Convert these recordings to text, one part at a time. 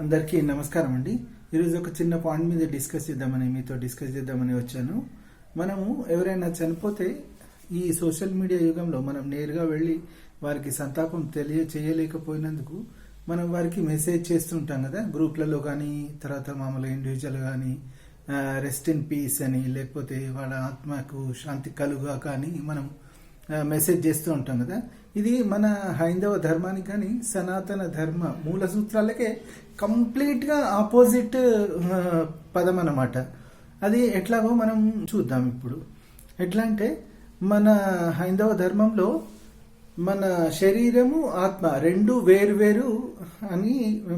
అందరికీ నమస్కారం అండి. ఈరోజు ఒక చిన్న పాయింట్ మీద డిస్కస్ చేద్దామని మీతో డిస్కస్ చేద్దామని వచ్చాను. మనము ఎవరైనా చనిపోతే ఈ సోషల్ మీడియా యుగంలో మనం నేరుగా వెళ్ళి వారికి సంతాపం తెలియ చేయలేకపోయినందుకు మనం వారికి మెసేజ్ చేస్తుంటాం కదా. గ్రూప్లలో కానీ తర్వాత మామూలుగా ఇండివిజువల్ కానీ రెస్ట్ ఇన్ పీస్ అని లేకపోతే వాళ్ళ ఆత్మకు శాంతి కలుగా కానీ మనం మెసేజ్ చేస్తూ ఉంటాం కదా. ఇది మన హైందవ ధర్మానికి కానీ సనాతన ధర్మ మూల సూత్రాలకే కంప్లీట్గా ఆపోజిట్ పదం అన్నమాట. అది ఎట్లాగో మనం చూద్దాం ఇప్పుడు. ఎట్లా అంటే మన హైందవ ధర్మంలో మన శరీరము ఆత్మ రెండు వేరు వేరు అని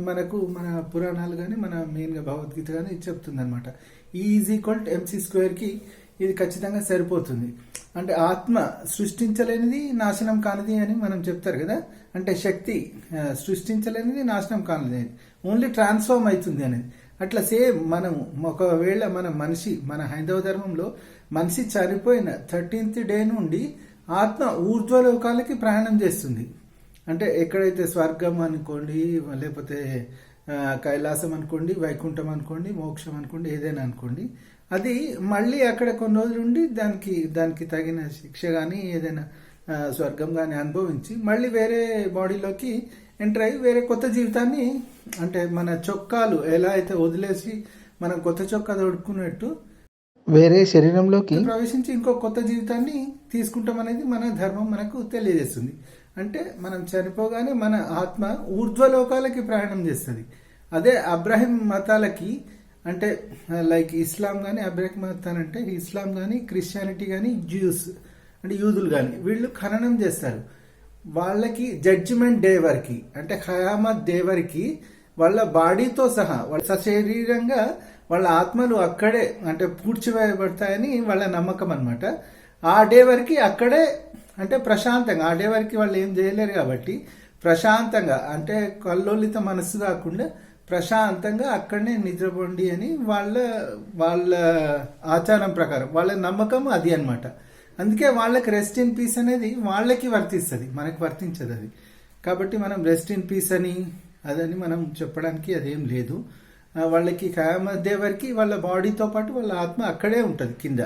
మనకు మన పురాణాలు కానీ మన మెయిన్గా భగవద్గీత కానీ చెప్తుంది అనమాట is e equal to M C స్క్వేర్కి ఇది ఖచ్చితంగా సరిపోతుంది. అంటే ఆత్మ సృష్టించలేనిది నాశనం కానిది అని మనం చెప్తారు కదా? అంటే శక్తి సృష్టించలేనిది నాశనం కానిది ఓన్లీ ట్రాన్స్ఫార్మ్ అవుతుంది అనేది. అట్లా సేమ్ మనం ఒకవేళ మన మనిషి మన హైందవ ధర్మంలో మనిషి చనిపోయిన థర్టీన్త్ డే నుండి ఆత్మ ఊర్ధ్వలోకాలకి ప్రయాణం చేస్తుంది. అంటే ఎక్కడైతే స్వర్గం అనుకోండి లేకపోతే కైలాసం అనుకోండి వైకుంఠం అనుకోండి మోక్షం అనుకోండి ఏదైనా అనుకోండి. అది మళ్ళీ అక్కడ కొన్ని రోజులు ఉండి దానికి దానికి తగిన శిక్ష కానీ ఏదైనా స్వర్గం కానీ అనుభవించి మళ్ళీ వేరే బాడీలోకి ఎంటర్ అయ్యి వేరే కొత్త జీవితాన్ని అంటే మన చొక్కాలు ఎలా అయితే వదిలేసి మనం కొత్త చొక్కా తొడుక్కున్నట్టు వేరే శరీరంలోకి ప్రవేశించి ఇంకో కొత్త జీవితాన్ని తీసుకుంటాం అనేది మన ధర్మం మనకు తెలియజేస్తుంది. అంటే మనం చనిపోగానే మన ఆత్మ ఊర్ధ్వలోకాలకి ప్రయాణం చేస్తుంది. అదే అబ్రాహిం మతాలకి అంటే లైక్ ఇస్లాం కానీ అబ్రాహిం మతాలు అంటే ఇస్లాం కానీ క్రిస్టియానిటీ కానీ జ్యూస్ అంటే యూదులు కానీ వీళ్ళు ఖననం చేస్తారు. వాళ్ళకి జడ్జిమెంట్ డే వరకు అంటే ఖయామత్ డే వరకు వాళ్ళ బాడీతో సహా వాళ్ళ సశరీరంగా వాళ్ళ ఆత్మలు అక్కడే అంటే పూడ్చివేయబడతాయని వాళ్ళ నమ్మకం అనమాట ఆ డే వరకు అక్కడే అంటే ప్రశాంతంగా ఆడేవారికి వాళ్ళు ఏం చేయలేరు కాబట్టి ప్రశాంతంగా అంటే కల్లోలిత మనస్సు కాకుండా ప్రశాంతంగా అక్కడనే నిద్రపోండి అని వాళ్ళ వాళ్ళ ఆచారం ప్రకారం వాళ్ళ నమ్మకం అది అన్నమాట. అందుకే వాళ్ళకి రెస్ట్ ఇన్ పీస్ అనేది వాళ్ళకి వర్తిస్తుంది మనకి వర్తించదు అది. కాబట్టి మనం రెస్ట్ ఇన్ పీస్ అని అదని మనం చెప్పడానికి అదేం లేదు. వాళ్ళకి ఖయామత్ వరకు వాళ్ళ బాడీతో పాటు వాళ్ళ ఆత్మ అక్కడే ఉంటుంది కింద.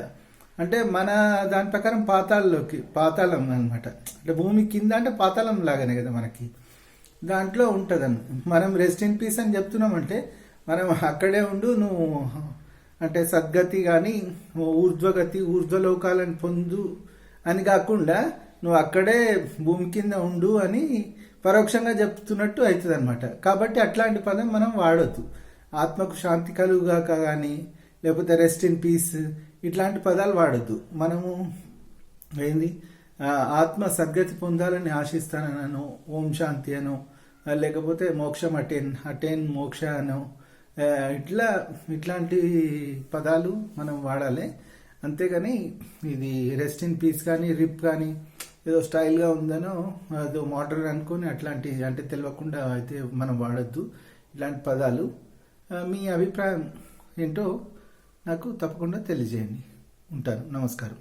అంటే మన దాని ప్రకారం పాతాళలోకి పాతాళం అనమాట అంటే భూమి కింద అంటే పాతాళం లాగానే కదా మనకి. దాంట్లో ఉంటుందని మనం రెస్ట్ ఇన్ పీస్ అని చెప్తున్నామంటే మనం అక్కడే ఉండు నువ్వు అంటే సద్గతి కానీ ఊర్ధ్వగతి ఊర్ధ్వలోకాలను పొందు అని కాకుండా నువ్వు అక్కడే భూమి కింద ఉండు అని పరోక్షంగా చెప్తున్నట్టు అవుతుంది అనమాట కాబట్టి అట్లాంటి పదం మనం వాడొద్దు. ఆత్మకు శాంతి కలుగుగాక కానీ లేకపోతే రెస్ట్ ఇన్ పీస్ ఇట్లాంటి పదాలు వాడద్దు. మనము ఏంది? ఆత్మ సద్గతి పొందాలని ఆశిస్తానను ఓం శాంతి అను లేకపోతే మోక్షం అటెన్ అటెన్ మోక్ష అను ఇట్లా ఇట్లాంటి పదాలు మనం వాడాలి. అంతేగాని ఇది రెస్ట్ ఇన్ పీస్ కానీ రిప్ కానీ ఏదో స్టైల్గా ఉందనో అదో మోడర్న్ అనుకొని అట్లాంటి అంటే తెలియకుండా అయితే మనం వాడద్దు. ఇలాంటి పదాలు. మీ అభిప్రాయం ఏంటో నాకు తప్పకుండా తెలియజేయండి. ఉంటాను. నమస్కారం.